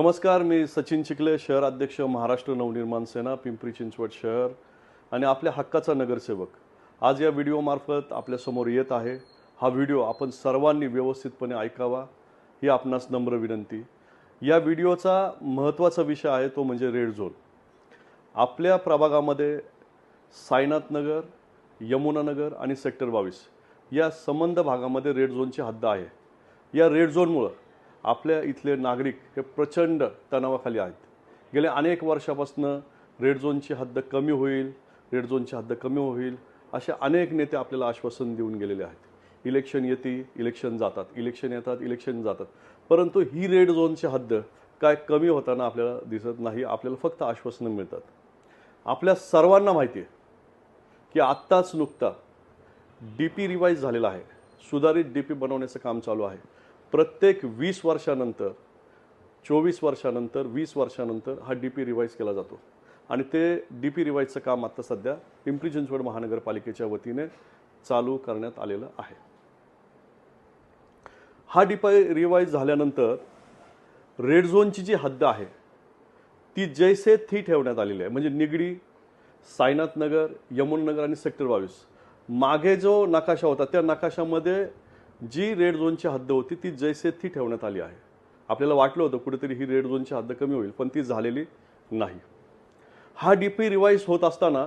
नमस्कार मी सचिन चिखले शहर अध्यक्ष महाराष्ट्र नवनिर्माण सेना पिंपरी चिंचवड शहर आणि आपल्या हक्काचा नगरसेवक. आज या व्हिडिओमार्फत आपल्यासमोर येत आहे. हा व्हिडिओ आपण सर्वांनी व्यवस्थितपणे ऐकावा ही आपणास नम्र विनंती. या व्हिडिओचा महत्त्वाचा विषय आहे तो म्हणजे रेड झोन. आपल्या प्रभागामध्ये साईनाथ नगर यमुनानगर आणि सेक्टर बावीस या संबंध भागामध्ये रेड झोनची हद्द आहे. या रेड झोनमुळं आपल्या इथले नागरिक हे प्रचंड तणावाखाली आहेत. गेल्या अनेक वर्षापासून रेड झोनची हद्द कमी होईल रेड झोनची हद्द कमी होईल असे अनेक नेते आपल्याला आश्वासन देऊन गेलेले आहेत. इलेक्शन येते इलेक्शन जातात. इलेक्शन येतात इलेक्शन जातात. परंतु ही रेड झोनची हद्द काय कमी होताना आपल्याला दिसत नाही आपल्याला फक्त आश्वासनं मिळतात. आपल्या सर्वांना माहिती आहे की आत्ताच नुकता डी पी रिवाईज झालेला आहे. सुधारित डी पी बनवण्याचं काम चालू आहे. प्रत्येक वीस वर्षानंतर चोवीस वर्षानंतर वीस वर्षानंतर हा डी पी रिवाईज केला जातो. आणि ते डी पी रिवाईजचं काम आता सध्या पिंपरी चिंचवड महानगरपालिकेच्या वतीने चालू करण्यात आलेलं आहे. हा डी पी रिवाईज झाल्यानंतर रेड झोनची जी हद्द आहे ती जैसे थी ठेवण्यात आलेली आहे. म्हणजे निगडी साईनाथ नगर यमुननगर आणि सेक्टर बावीस. मागे जो नकाशा होता त्या नकाशामध्ये जी रेड झोनची हद्द होती ती जैसे ती ठेवण्यात आली आहे. आपल्याला वाटलं होतं कुठेतरी ही रेड झोनची हद्द कमी होईल पण ती झालेली नाही. हा डी पी रिवाईज होत असताना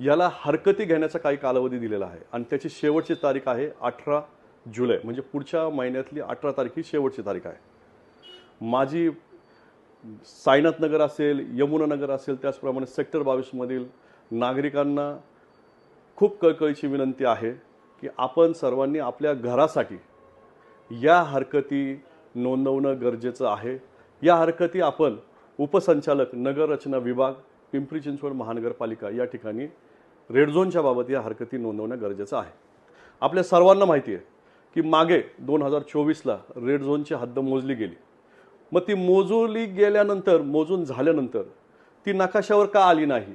याला हरकती घेण्याचा काही कालावधी दिलेला आहे. आणि त्याची शेवटची तारीख आहे अठरा जुलै म्हणजे पुढच्या महिन्यातली अठरा तारीख ही शेवटची तारीख आहे. माझी साईनाथ नगर असेल यमुनानगर असेल त्याचप्रमाणे सेक्टर बावीसमधील नागरिकांना खूप कळकळीची विनंती आहे. की आपण सर्वांनी आपल्या घरासाठी या हरकती नोंदवणं गरजेचं आहे. या हरकती आपण उपसंचालक नगररचना विभाग पिंपरी चिंचवड महानगरपालिका या ठिकाणी रेड झोनच्या बाबत या हरकती नोंदवणं गरजेचं आहे. आपल्या सर्वांना माहिती आहे की मागे दोन हजार चोवीसला रेड झोनची हद्द मोजली गेली. मग ती मोजली गेल्यानंतर मोजून झाल्यानंतर ती नकाशावर का आली नाही?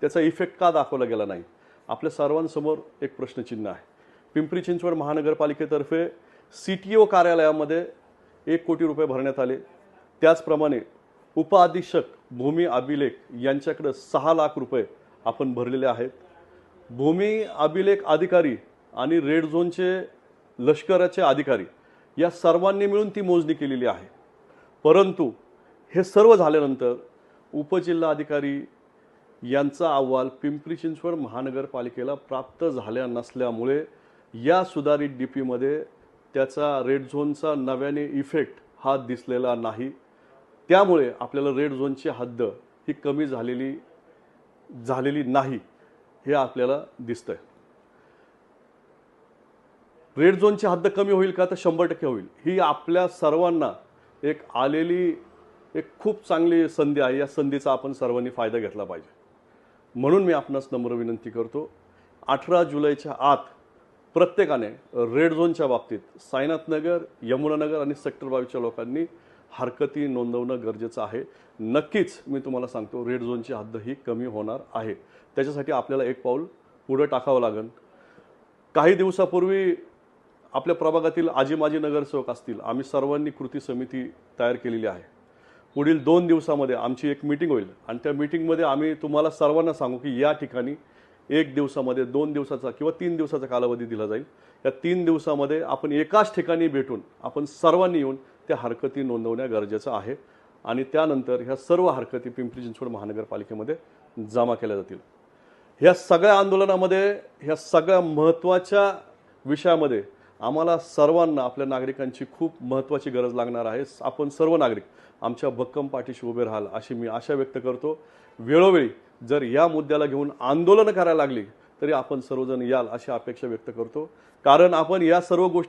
त्याचा इफेक्ट का दाखवला गेला नाही? आपल्या सर्वांसमोर एक प्रश्नचिन्ह आहे. पिंपरी चिंचवड महानगरपालिकेतर्फे सी टी ओ कार्यालयामध्ये एक कोटी रुपये भरण्यात आले. त्याचप्रमाणे उपअधीक्षक भूमी अभिलेख यांच्याकडं सहा लाख रुपये आपण भरलेले आहेत. भूमी अभिलेख अधिकारी आणि रेड झोनचे लष्कराचे अधिकारी या सर्वांनी मिळून ती मोजणी केलेली आहे. परंतु हे सर्व झाल्यानंतर उपजिल्हाधिकारी यांचा अहवाल पिंपरी चिंचवड महानगरपालिकेला प्राप्त झाल्या नसल्यामुळे या सुधारित डी पीमध्ये त्याचा रेड झोनचा नव्याने इफेक्ट हा दिसलेला नाही. त्यामुळे आपल्याला रेड झोनची हद्द ही कमी झालेली झालेली नाही हे आपल्याला दिसतंय. रेड झोनची हद्द कमी होईल का? तर शंभर टक्के होईल. ही आपल्या सर्वांना एक आलेली एक खूप चांगली संधी आहे. या संधीचा आपण सर्वांनी फायदा घेतला पाहिजे. म्हणून मी आपणास नम्र विनंती करतो अठरा जुलैच्या आत प्रत्येकाने रेड झोनच्या बाबतीत सायनाथनगर यमुनानगर आणि सेक्टर बावीसच्या लोकांनी हरकती नोंदवणं गरजेचं आहे. नक्कीच मी तुम्हाला सांगतो रेड झोनची हद्द ही कमी होणार आहे. त्याच्यासाठी आपल्याला एक पाऊल पुढं टाकावं लागेल. काही दिवसापूर्वी आपल्या प्रभागातील आजी माजी नगरसेवक असतील आम्ही सर्वांनी कृती समिती तयार केलेली आहे. पुढील दोन दिवसामध्ये आमची एक मीटिंग होईल आणि त्या मीटिंगमध्ये आम्ही तुम्हाला सर्वांना सांगू की या ठिकाणी एक दिवसामध्ये दोन दिवसाचा किंवा तीन दिवसाचा कालावधी दिला जाईल. या तीन दिवसामध्ये आपण एकाच ठिकाणी भेटून आपण सर्वांनी येऊन त्या हरकती नोंदवण्या गरजेचं आहे आणि त्यानंतर ह्या सर्व हरकती पिंपरी चिंचवड महानगरपालिकेमध्ये जमा केल्या जातील. ह्या सगळ्या आंदोलनामध्ये ह्या सगळ्या महत्त्वाच्या विषयामध्ये आम्हाला सर्वांना आपल्या नागरिकांची खूप महत्त्वाची गरज लागणार आहे. आपण सर्व नागरिक आमच्या भक्कम पाठीशी उभे राहाल अशी मी आशा व्यक्त करतो. वेळोवेळी जर या मुद्द्याला घेऊन आंदोलन करायला लागली तरी आपण सर्वजण याल अशी अपेक्षा व्यक्त करतो. कारण आपण या सर्व गोष्टी